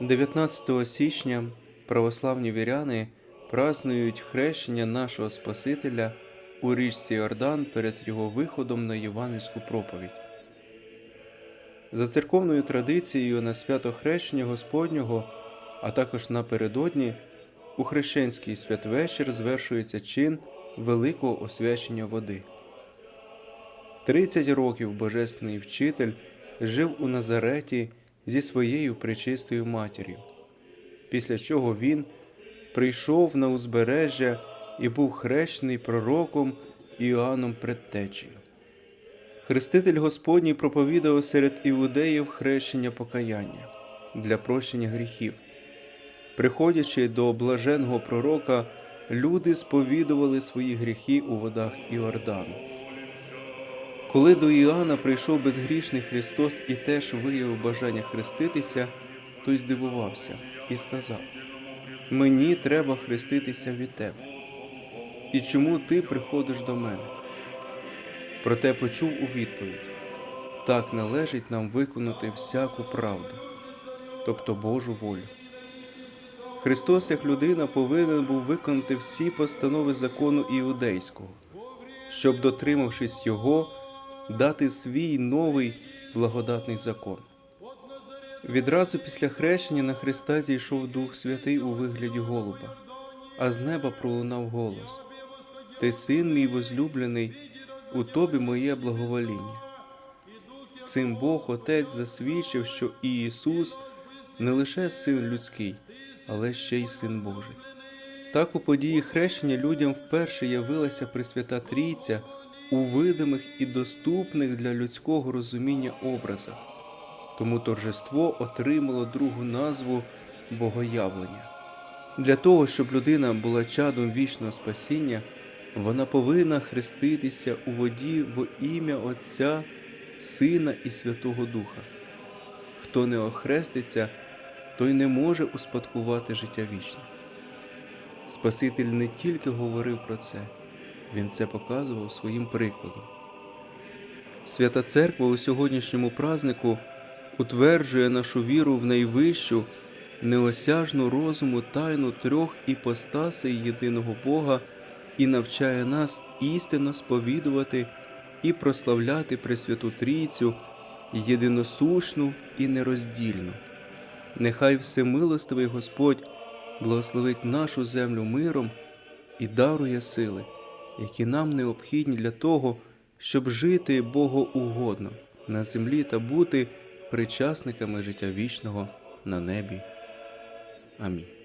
19 січня православні віряни празнують хрещення нашого Спасителя у річці Йордан перед його виходом на євангельську проповідь. За церковною традицією на свято хрещення Господнього, а також напередодні, у хрещенський святвечір звершується чин великого освячення води. 30 років Божественний вчитель жив у Назареті зі своєю пречистою матір'ю, після чого він прийшов на узбережжя і був хрещений пророком Іоанном Предтечею. Хреститель Господній проповідав серед іудеїв хрещення покаяння для прощення гріхів. Приходячи до блаженного пророка, люди сповідували свої гріхи у водах Іордану. Коли до Іоанна прийшов безгрішний Христос і теж виявив бажання хреститися, той здивувався і сказав: Мені треба хреститися від тебе. І чому ти приходиш до мене? Проте почув у відповідь: так належить нам виконати всяку правду, тобто Божу волю. Христос, як людина, повинен був виконати всі постанови закону іудейського, щоб, дотримавшись його, дати свій новий благодатний закон. Відразу після хрещення на Христа зійшов Дух Святий у вигляді голуба, а з неба пролунав голос: Ти син мій возлюблений, у тобі моє благовоління. Цим Бог Отець засвідчив, що і Ісус не лише син людський, але ще й син Божий. Так у події хрещення людям вперше явилася Пресвята Трійця у видимих і доступних для людського розуміння образах. Тому торжество отримало другу назву Богоявлення. Для того, щоб людина була чадом вічного спасіння, вона повинна хреститися у воді в ім'я Отця, Сина і Святого Духа. Хто не охреститься, той не може успадкувати життя вічне. Спаситель не тільки говорив про це, він це показував своїм прикладом. Свята Церква у сьогоднішньому празнику утверджує нашу віру в найвищу, неосяжну розуму тайну трьох іпостасей єдиного Бога і навчає нас істинно сповідувати і прославляти Пресвяту Трійцю, єдиносушну і нероздільну. Нехай всемилостивий Господь благословить нашу землю миром і дарує сили, які нам необхідні для того, щоб жити богоугодно на землі та бути причасниками життя вічного на небі. Амінь.